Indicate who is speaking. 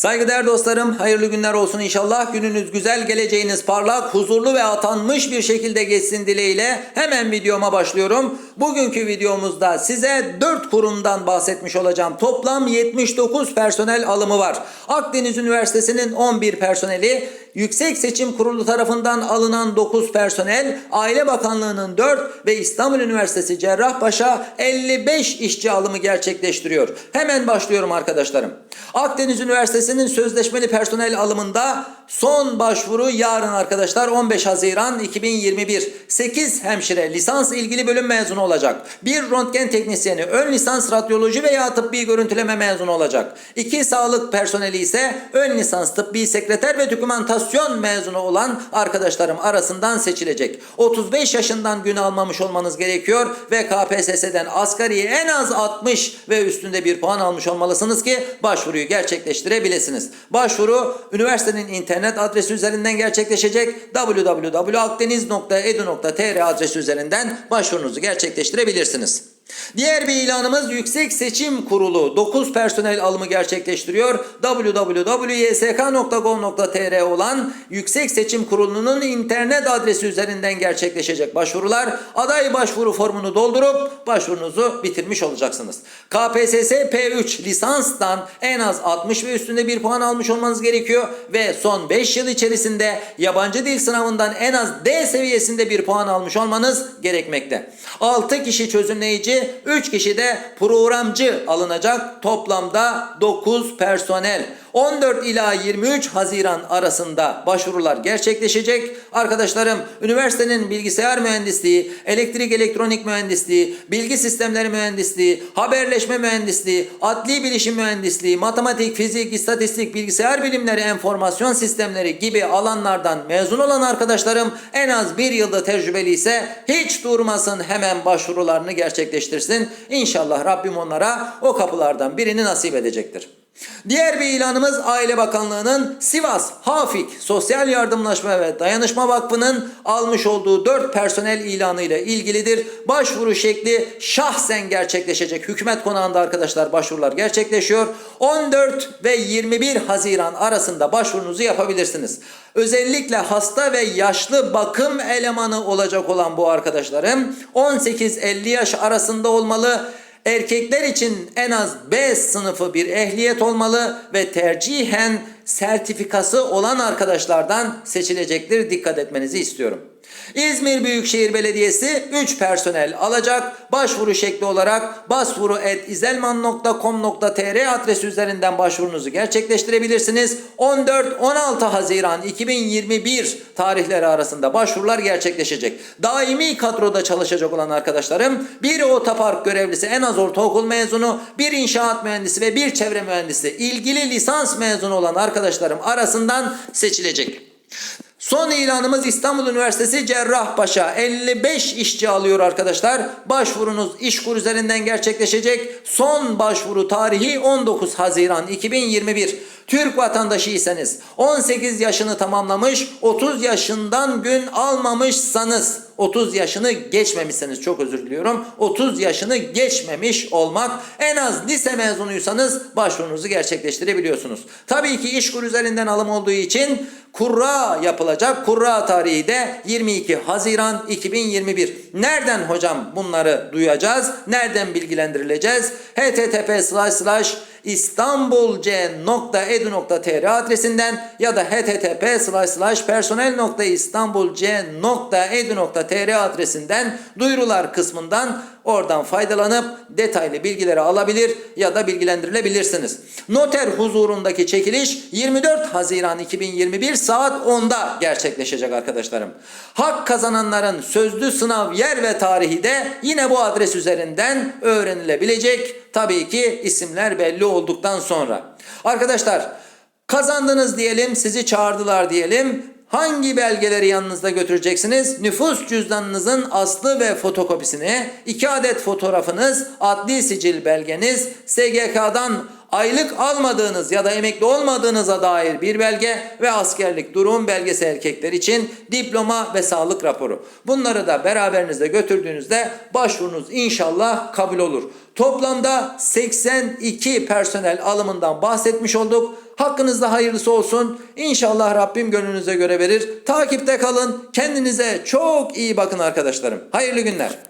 Speaker 1: Saygıdeğer dostlarım, hayırlı günler olsun inşallah. Gününüz güzel, geleceğiniz parlak, huzurlu ve atanmış bir şekilde geçsin dileğiyle hemen videoma başlıyorum. Bugünkü videomuzda size 4 kurumdan bahsetmiş olacağım. Toplam 79 personel alımı var. Akdeniz Üniversitesi'nin 11 personeli, Yüksek Seçim Kurulu tarafından alınan 9 personel, Aile Bakanlığı'nın 4 ve İstanbul Üniversitesi Cerrahpaşa 55 işçi alımı gerçekleştiriyor. Hemen başlıyorum arkadaşlarım. Akdeniz Üniversitesi'nin sözleşmeli personel alımında son başvuru yarın arkadaşlar 15 Haziran 2021. 8 hemşire lisans ilgili bölüm mezunu olacak. Bir röntgen teknisyeni ön lisans radyoloji veya tıbbi görüntüleme mezunu olacak. 2 sağlık personeli ise ön lisans tıbbi sekreter ve dokümantasyon mezunu olan arkadaşlarım arasından seçilecek. 35 yaşından gün almamış olmanız gerekiyor ve KPSS'den asgari en az 60 ve üstünde bir puan almış olmalısınız ki başvuruyu gerçekleştirebilirsiniz. Başvuru üniversitenin internet adresi üzerinden gerçekleşecek www.akdeniz.edu.tr adresi üzerinden başvurunuzu gerçekleştirebilirsiniz. Diğer bir ilanımız Yüksek Seçim Kurulu 9 personel alımı gerçekleştiriyor. www.ysk.gov.tr olan Yüksek Seçim Kurulu'nun internet adresi üzerinden gerçekleşecek başvurular. Aday başvuru formunu doldurup başvurunuzu bitirmiş olacaksınız. KPSS P3 lisanstan en az 60 ve üstünde bir puan almış olmanız gerekiyor ve son 5 yıl içerisinde yabancı dil sınavından en az D seviyesinde bir puan almış olmanız gerekmekte. 6 kişi çözümleyici 3 kişi de programcı alınacak. Toplamda 9 personel. 14 ila 23 Haziran arasında başvurular gerçekleşecek. Arkadaşlarım üniversitenin bilgisayar mühendisliği, elektrik elektronik mühendisliği, bilgi sistemleri mühendisliği, haberleşme mühendisliği, adli bilişim mühendisliği, matematik, fizik, istatistik, bilgisayar bilimleri, enformasyon sistemleri gibi alanlardan mezun olan arkadaşlarım en az bir yılda tecrübeli ise hiç durmasın hemen başvurularını gerçekleştirsin. İnşallah Rabbim onlara o kapılardan birini nasip edecektir. Diğer bir ilanımız Aile Bakanlığı'nın Sivas Hafik Sosyal Yardımlaşma ve Dayanışma Vakfı'nın almış olduğu 4 personel ilanı ile ilgilidir. Başvuru şekli şahsen gerçekleşecek. Hükümet konağında arkadaşlar başvurular gerçekleşiyor. 14 ve 21 Haziran arasında başvurunuzu yapabilirsiniz. Özellikle hasta ve yaşlı bakım elemanı olacak olan bu arkadaşlarım 18-50 yaş arasında olmalı. Erkekler için en az B sınıfı bir ehliyet olmalı ve tercihen sertifikası olan arkadaşlardan seçilecektir. Dikkat etmenizi istiyorum. İzmir Büyükşehir Belediyesi 3 personel alacak. Başvuru şekli olarak başvuru.izelman.com.tr adresi üzerinden başvurunuzu gerçekleştirebilirsiniz. 14-16 Haziran 2021 tarihleri arasında başvurular gerçekleşecek. Daimi kadroda çalışacak olan arkadaşlarım bir otopark görevlisi en az ortaokul mezunu, bir inşaat mühendisi ve bir çevre mühendisi ilgili lisans mezunu olan arkadaşlarım arasından seçilecek. Son ilanımız İstanbul Üniversitesi Cerrahpaşa 55 işçi alıyor arkadaşlar. Başvurunuz İşkur üzerinden gerçekleşecek. Son başvuru tarihi 19 Haziran 2021. Türk vatandaşıysanız 18 yaşını tamamlamış 30 yaşından gün almamışsanız 30 yaşını geçmemişseniz çok özür diliyorum 30 yaşını geçmemiş olmak en az lise mezunuysanız başvurunuzu gerçekleştirebiliyorsunuz. Tabii ki İşkur üzerinden alım olduğu için kurra yapılacak. Kurra tarihi de 22 Haziran 2021. Nereden hocam bunları duyacağız? Nereden bilgilendirileceğiz? http slash slash istanbulc.edu.tr adresinden ya da http personel.istanbulc.edu.tr adresinden duyurular kısmından oradan faydalanıp detaylı bilgileri alabilir ya da bilgilendirilebilirsiniz. Noter huzurundaki çekiliş 24 Haziran 2021 saat 10'da gerçekleşecek arkadaşlarım. Hak kazananların sözlü sınav yer ve tarihi de yine bu adres üzerinden öğrenilebilecek. Tabii ki isimler belli olduktan sonra. Arkadaşlar kazandınız diyelim, sizi çağırdılar diyelim. Hangi belgeleri yanınızda götüreceksiniz? Nüfus cüzdanınızın aslı ve fotokopisini, iki adet fotoğrafınız, adli sicil belgeniz, SGK'dan aylık almadığınız ya da emekli olmadığınıza dair bir belge ve askerlik durum belgesi erkekler için diploma ve sağlık raporu. Bunları da beraberinizde götürdüğünüzde başvurunuz inşallah kabul olur. Toplamda 82 personel alımından bahsetmiş olduk. Hakkınızda hayırlısı olsun. İnşallah Rabbim gönlünüze göre verir. Takipte kalın. Kendinize çok iyi bakın arkadaşlarım. Hayırlı günler.